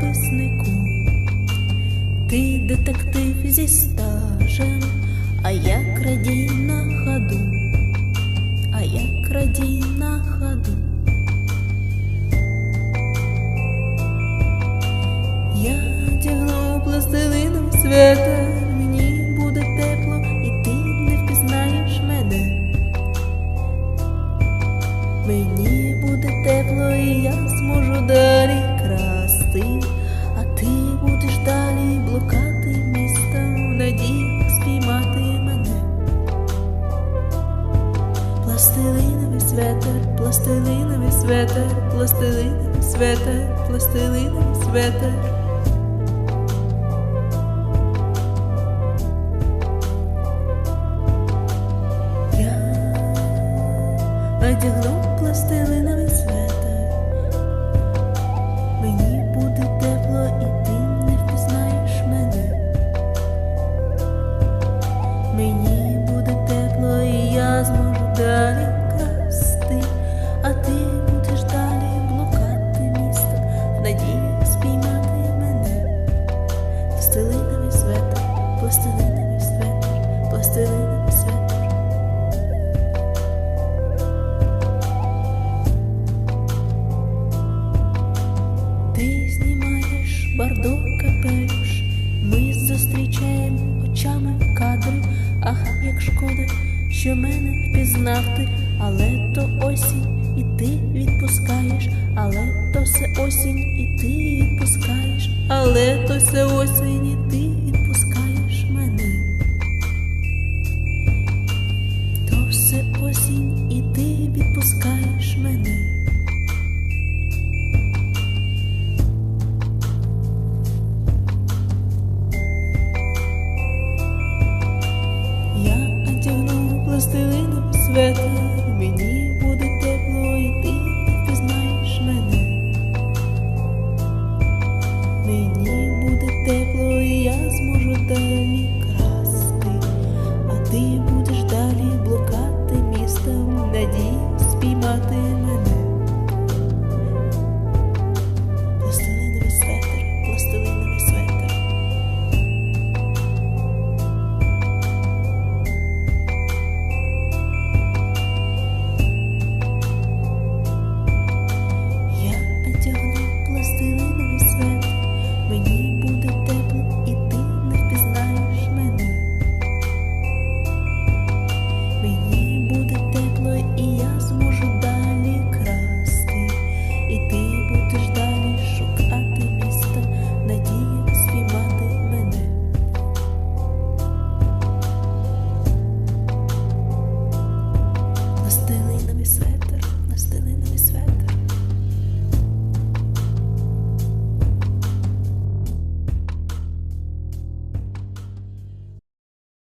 записнику. Ти детектив зі стажем, а я крадій на ходу, а я крадій на ходу. Я тягну пластилином света, мені буде тепло, і ти не впізнаєш мене. Мені буде тепло, і я зможу далі красти, а ти будеш далі блукати містом, в надії спіймати мене. Пластилиновий светер, пластилиновий светер, пластилиновий светер, пластилиновий светер. Одягну пластилиновий Мені буде тепло, і я зможу далі красти, а ти будеш далі блукати місто, в надії спіймати мене. Пластилиновий светер, пластилиновий светер, пластилиновий светер. Ти що мене впізнав ти, але то осінь, і ти відпускаєш, але то все осінь, і ти відпускаєш, але то все осінь, better